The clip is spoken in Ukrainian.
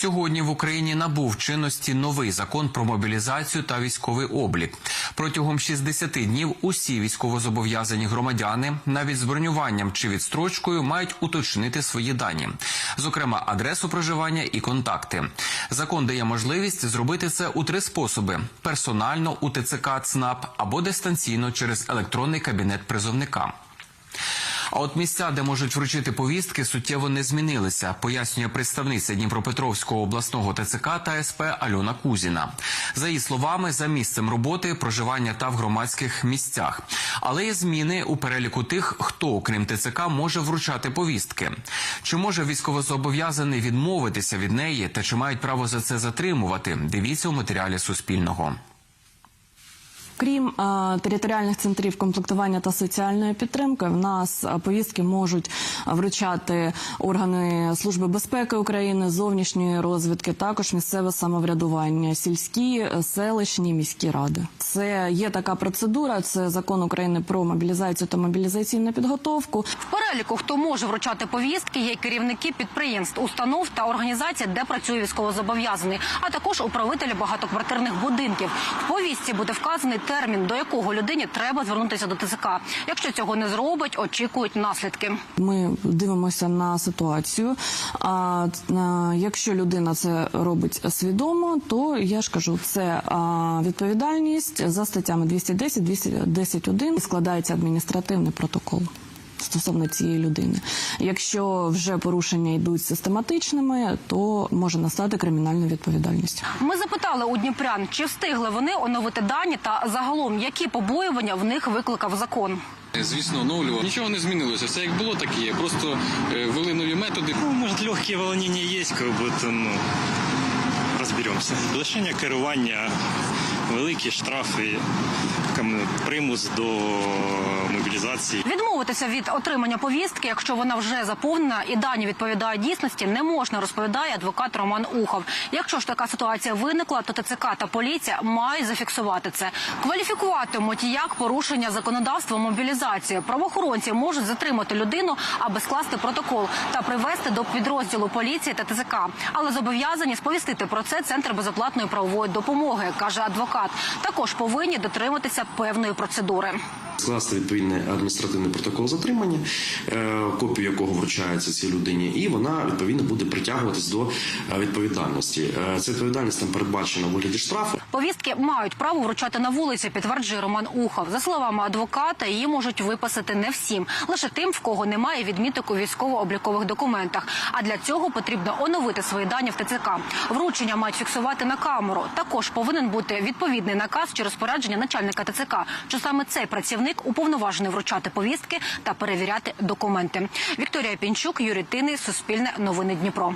Сьогодні в Україні набув чинності новий закон про мобілізацію та військовий облік. Протягом 60 днів усі військовозобов'язані громадяни, навіть з бронюванням чи відстрочкою, мають уточнити свої дані, зокрема адресу проживання і контакти. Закон дає можливість зробити це у три способи: персонально у ТЦК ЦНАП або дистанційно через електронний кабінет призовника. А от місця, де можуть вручити повістки, суттєво не змінилися, пояснює представниця Дніпропетровського обласного ТЦК та СП Альона Кузіна. За її словами, за місцем роботи, проживання та в громадських місцях. Але є зміни у переліку тих, хто, окрім ТЦК, може вручати повістки. Чи може військовозобов'язаний відмовитися від неї, та чи мають право за це затримувати? Дивіться у матеріалі Суспільного. Крім е, територіальних центрів комплектування та соціальної підтримки, в нас е, повістки можуть вручати органи служби безпеки України, зовнішньої розвідки, також місцеве самоврядування, сільські, е, селищні, міські ради. Це є така процедура. Це закон України про мобілізацію та мобілізаційну підготовку. В переліку, хто може вручати повістки, є керівники підприємств, установ та організацій, де працює військовозобов'язаний, а також управителі багатоквартирних будинків. В повістці буде вказаний термін, до якого людині треба звернутися до ТЦК. Якщо цього не зробить, очікують наслідки. Ми дивимося на ситуацію. А якщо людина це робить свідомо, то я ж кажу, це відповідальність за статтями 210, 210.1 складається адміністративний протокол. Стосовно цієї людини, якщо вже порушення йдуть систематичними, то може настати кримінальна відповідальність. Ми запитали у дніпрян, чи встигли вони оновити дані та загалом які побоювання в них викликав закон. Звісно, оновлював. Нічого не змінилося. Все як було, так і є. Просто е, ввели нові методи. Ну, может, легкие волнения есть, как будто, ну, розберемося. Лишення керування, великі штрафи, примус до мобілізації. Відмовитися від отримання повістки, якщо вона вже заповнена і дані відповідають дійсності, не можна, розповідає адвокат Роман Ухов. Якщо ж така ситуація виникла, то ТЦК та поліція мають зафіксувати це. Кваліфікуватимуть як порушення законодавства мобілізації. Правоохоронці можуть затримати людину, аби скласти протокол та привести до підрозділу поліції та ТЦК. Але зобов'язані сповістити про це центр безоплатної правової допомоги, каже адвокат. Також повинні дотриматися певної процедури. Скласти відповідний адміністративний протокол затримання, е, копію якого вручається цій людині, і вона відповідно буде притягуватись до е, відповідальності. Е, Ця відповідальність там передбачена у вигляді штрафу. Повістки мають право вручати на вулиці, підтверджує Роман Ухов. За словами адвоката, її можуть виписати не всім, лише тим, в кого немає відміток у військово-облікових документах. А для цього потрібно оновити свої дані в ТЦК. Вручення мають фіксувати на камеру. Також повинен бути відповідний наказ чи розпорядження начальника ТЦК, що саме цей працівник уповноважений вручати повістки та перевіряти документи. Вікторія Пінчук, Юрій Тини, Суспільне новини Дніпро.